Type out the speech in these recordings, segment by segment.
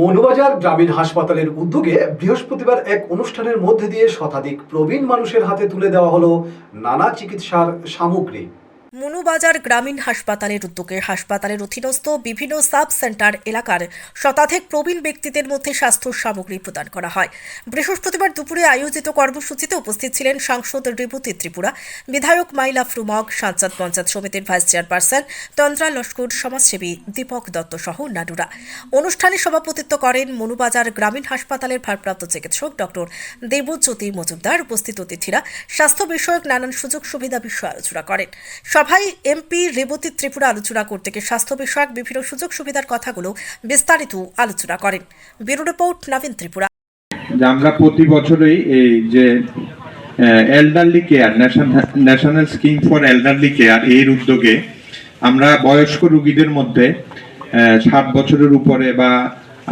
মনুবাজার গ্রামীণ হাসপাতালের উদ্যোগে বৃহস্পতিবার এক অনুষ্ঠানের মধ্যে দিয়ে শতাধিক প্রবীণ মানুষের হাতে তুলে দেওয়া হলো নানা চিকিৎসার সামগ্রী। মনুবাজার গ্রামীণ হাসপাতালের উদ্যোগে হাসপাতালের অধীনস্থ বিভিন্ন সাব সেন্টার এলাকার শতাধিক প্রবীণ ব্যক্তিদের মধ্যে স্বাস্থ্য সামগ্রী প্রদান করা হয়। বৃহস্পতিবার দুপুরে আয়োজিত কর্মসূচিতে উপস্থিত ছিলেন সাংসদ রেবতী ত্রিপুরা, বিধায়ক মাইলা ফ্রুমক সাংসদ পঞ্চায়েত সমিতির ভাইস চেয়ারপারসন তন্দ্রা লস্কর, সমাজসেবী দীপক দত্ত সহ অন্যান্যরা অনুষ্ঠানে সভাপতিত্ব করেন মনুবাজার গ্রামীণ হাসপাতালের ভারপ্রাপ্ত চিকিৎসক ডক্টর দেবজ্যোতি মজুমদার, উপস্থিত অতিথিরা স্বাস্থ্য বিষয়ক নানান সুযোগ সুবিধা বিষয়ে আলোচনা করেন। সভায় এমপি রেবতী ত্রিপুরা আলোচনা করতে গিয়ে স্বাস্থ্য বিষয়ক বিভিন্ন সুযোগ সুবিধার কথাগুলো বিস্তারিত আলোচনা করেন। Bureau report, Nabin Tripura. আমরা প্রতি বছরই এই যে elderly care national scheme for elderly care এর উদ্যোগে আমরা বয়স্ক রোগীদের মধ্যে ষাট বছরের উপরে বা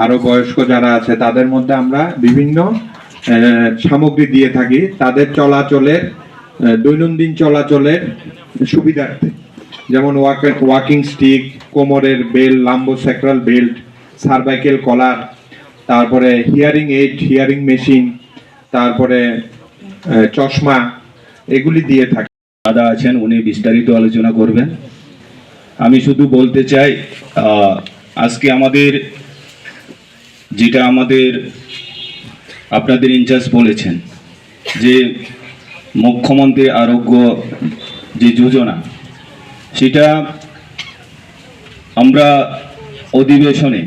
আরও বয়স্ক যারা আছে, তাদের মধ্যে আমরা বিভিন্ন সামগ্রী দিয়ে থাকি। তাদের চলাচলের দৈনন্দিন চলাচলের সুবিধার্থে। যেমন ওয়াকিং স্টিক কোমরের belt lumbosacral belt cervical collar তারপরে হিয়ারিং এইড হিয়ারিং মেশিন তারপরে চশমা, এগুলি দিয়ে থাকে। দাদা আছেন, উনি বিস্তারিত আলোচনা করবেন। আমি শুধু বলতে চাই আজকে আমাদের, যেটা আমাদের আপনাদের ইনচার্জ বলেছেন, যে মুখ্যমন্ত্রী আরোগ্য যে যোজনা, সেটা আমরা অধিবেশনে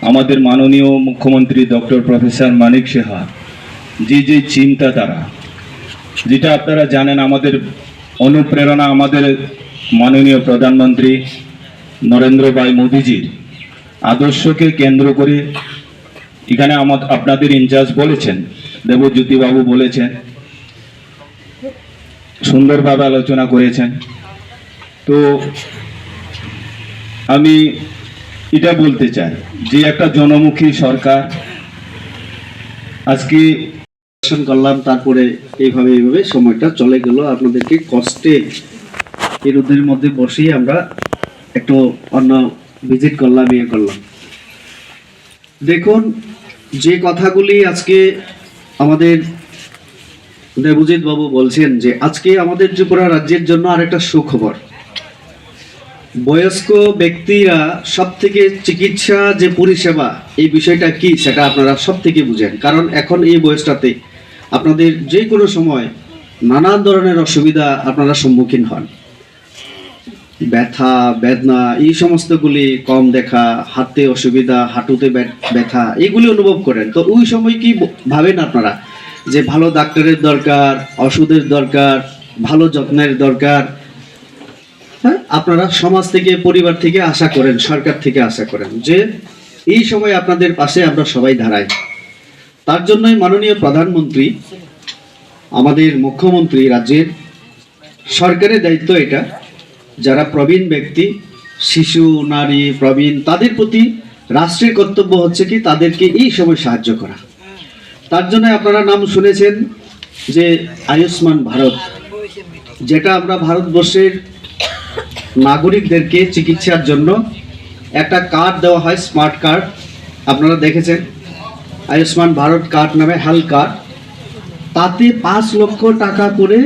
আমাদের মাননীয় মুখ্যমন্ত্রী ডক্টর প্রফেসর মানিক সাহা যে যে চিন্তাধারা যেটা আপনারা জানেন আমাদের অনুপ্রেরণা আমাদের মাননীয় প্রধানমন্ত্রী নরেন্দ্র ভাই মোদিজির আদর্শকে কেন্দ্র করে এখানে আমাদের আপনাদের ইনচার্জ বলেছেন, দেবজ্যোতিবাবু বলেছেন সুন্দরভাবে আলোচনা করেছেন। তো আমি এটা বলতে চাই যে একটা জনমুখী সরকার আজকে করলাম, তারপরে এইভাবে এইভাবে সময়টা চলে গেল। আপনাদেরকে কষ্টে এই রোদের মধ্যে বসেই আমরা একটু অন্য ভিজিট করলাম ইয়ে করলাম। দেখুন, যে কথাগুলি আজকে আমাদের দেবজিৎ বাবু বলছেন যে, আজকে আমাদের ত্রিপুরা রাজ্যের জন্য আরেকটা সুখবর। বয়স্ক ব্যক্তিরা সব থেকে চিকিৎসা যে পরিষেবা, এই বিষয়টা কি সেটা আপনারা সব থেকে বুঝেন। কারণ এখন এই বয়সটাতে আপনাদের যে কোনো সময় নানান ধরনের অসুবিধা আপনারা সম্মুখীন হন। ব্যথা, বেদনা, এই সমস্তগুলি কম দেখা হাতে অসুবিধা, হাঁটুতে ব্য- ব্যথা, এগুলি অনুভব করেন। তো ওই সময় কি ভাবেন আপনারা? যে ভালো ডাক্তারের দরকার, ওষুধের দরকার, ভালো যত্নের দরকার। হ্যাঁ আপনারা সমাজ থেকে, পরিবার থেকে আশা করেন, সরকার থেকে আশা করেন যে এই সময় আপনাদের পাশে আমরা সবাই দাঁড়াই। তার জন্যই মাননীয় প্রধানমন্ত্রী, আমাদের মুখ্যমন্ত্রী রাজ্যের সরকারের দায়িত্ব এটা, যারা প্রবীণ ব্যক্তি, শিশু, নারী, প্রবীণ, তাদের প্রতি রাষ্ট্রের কর্তব্য হচ্ছে কি, তাদেরকে এই সময় সাহায্য করা। তার জন্য আপনারা নাম শুনেছেন যে আয়ুষ্মান ভারত, যেটা আমরা ভারতবর্ষের নাগরিকদেরকে চিকিৎসার জন্য একটা কার্ড দেওয়া হয়, স্মার্ট কার্ড। আপনারা দেখেছেন, আয়ুষ্মান ভারত কার্ড নামে হেলথ কার্ড। তাতে পাঁচ লক্ষ টাকা করে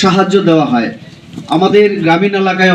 সাহায্য দেওয়া হয়। আমাদের গ্রামীণ এলাকায়